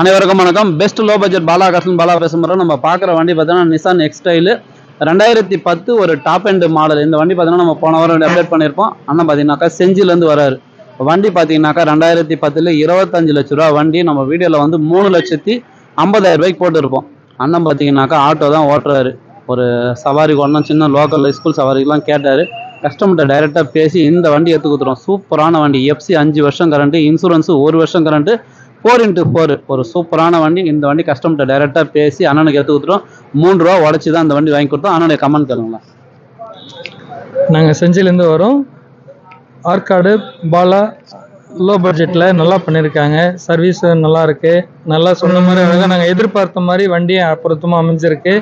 அனைவருக்கும் வணக்கம். Best low budget Bala Krishnan Bala பேசுகிறோம் நம்ம பார்க்குற வண்டி பார்த்தீங்கன்னா நிசான் எக்ஸ்டைல் ரெண்டாயிரத்தி பத்து ஒரு டாப் எண்ட் மாடல் இந்த வண்டி பார்த்தீங்கன்னா நம்ம போன வாரம் அப்டேட் பண்ணியிருப்போம். அண்ணன் பார்த்தீங்கன்னாக்கா செஞ்சிலேருந்து வராரு. வண்டி பார்த்தீங்கன்னாக்கா ரெண்டாயிரத்தி பத்தில் இருபத்தஞ்சு லட்ச ரூபா வண்டி நம்ம வீடியோவில் வந்து மூணு லட்சத்தி ஐம்பதாயிரம் ரூபாய்க்கு போட்டுருப்போம். அண்ணன் பார்த்தீங்கன்னாக்கா ஆட்டோ தான் ஓட்டுறாரு. ஒரு சவாரி ஒன்றும் சின்ன லோக்கல் ஸ்கூல் சவாரிக்கெலாம் கேட்டார். கஸ்டமர்கிட்ட டைரெக்டாக பேசி இந்த வண்டி எடுத்து கொடுத்துருவோம். சூப்பரான வண்டி. எஃப்சி அஞ்சு வருஷம் கரண்ட்டு இன்சூரன்ஸு ஒரு வருஷம் கரண்ட்டு ஃபோர் இன்ட்டு ஃபோர் ஒரு சூப்பரான வண்டி. இந்த வண்டி கஸ்டமர்கிட்ட டைரெக்டாக பேசி அண்ணனுக்கு எடுத்து கொடுத்துட்டோம். மூணு ரூபா உடச்சி தான் இந்த வண்டி வாங்கி கொடுத்தோம். அண்ணனுடைய கமெண்ட் கேளுங்களேன் நாங்கள் செஞ்சிலேருந்து வரோம். ஆற்காடு பாலா லோ பட்ஜெட்டில் நல்லா பண்ணியிருக்காங்க சர்வீஸ் நல்லா இருக்கு. நல்லா சொன்ன மாதிரி அழகாக நாங்கள் எதிர்பார்த்த மாதிரி வண்டியும் அப்புறத்தமாக அமைஞ்சிருக்கு.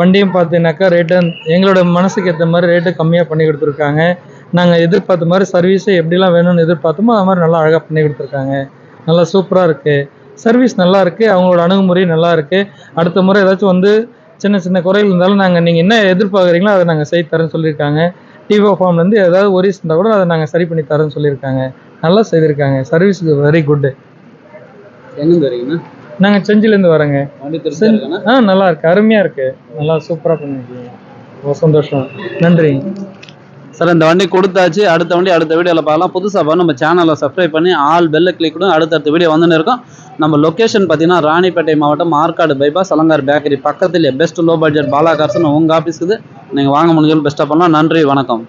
வண்டியும் பார்த்தீங்கன்னாக்கா ரேட்டு எங்களோட மனசுக்கு ஏற்ற மாதிரி ரேட்டு கம்மியாக பண்ணி கொடுத்துருக்காங்க. நாங்கள் எதிர்பார்த்த மாதிரி சர்வீஸை எப்படிலாம் வேணும்னு எதிர்பார்த்தோமோ அது மாதிரி நல்லா அழகாக பண்ணி கொடுத்துருக்காங்க. நல்லா சூப்பராக இருக்குது சர்வீஸ் நல்லா இருக்குது அவங்களோட அணுகுமுறை நல்லா இருக்குது அடுத்த முறை ஏதாச்சும் வந்து சின்ன சின்ன குறைகள் இருந்தாலும் நாங்கள் நீங்கள் என்ன எதிர்பார்க்குறீங்களோ அதை நாங்கள் செய்து தரேன்னு சொல்லியிருக்காங்க. டிவோ ஃபார்ம்லேருந்து ஏதாவது ஒரிஸ் இருந்தால் கூட அதை நாங்கள் சரி பண்ணி தரேன்னு சொல்லியிருக்காங்க. நல்லா செய்திருக்காங்க. சர்வீஸ் வெரி குட்டு எங்கே தெரியுங்கண்ணா நாங்கள் செஞ்சிலேருந்து வரோங்க. ஆ நல்லா இருக்கு. அருமையாக இருக்கு. நல்லா சூப்பராக பண்ணிருக்கீங்க. ரொம்ப சந்தோஷம். நன்றி சார் இந்த வண்டி கொடுத்தாச்சு. அடுத்த வண்டி அடுத்த வீடியோவில் பார்க்கலாம். புதுசாக பார்த்து நம்ம சேனலை சப்ஸ்கிரைப் பண்ணி ஆல் பெல்லை கிளிக் கொடுங்க. அடுத்தடுத்த வீடியோ வந்துன்னு இருக்கும். நம்ம லொக்கேஷன் பார்த்தீங்கன்னா ராணிப்பேட்டை மாவட்டம் மார்க்காடு பைபாஸ் அலங்கார் பேக்கரி பக்கத்தில் பெஸ்ட் லோ பட்ஜெட் பாலா கார்ஸ்னு உங்கள் ஆஃபீஸ்க்கு நீங்கள் வாங்க முடிஞ்சாலும் பெஸ்ட்டாக பண்ணலாம். நன்றி வணக்கம்.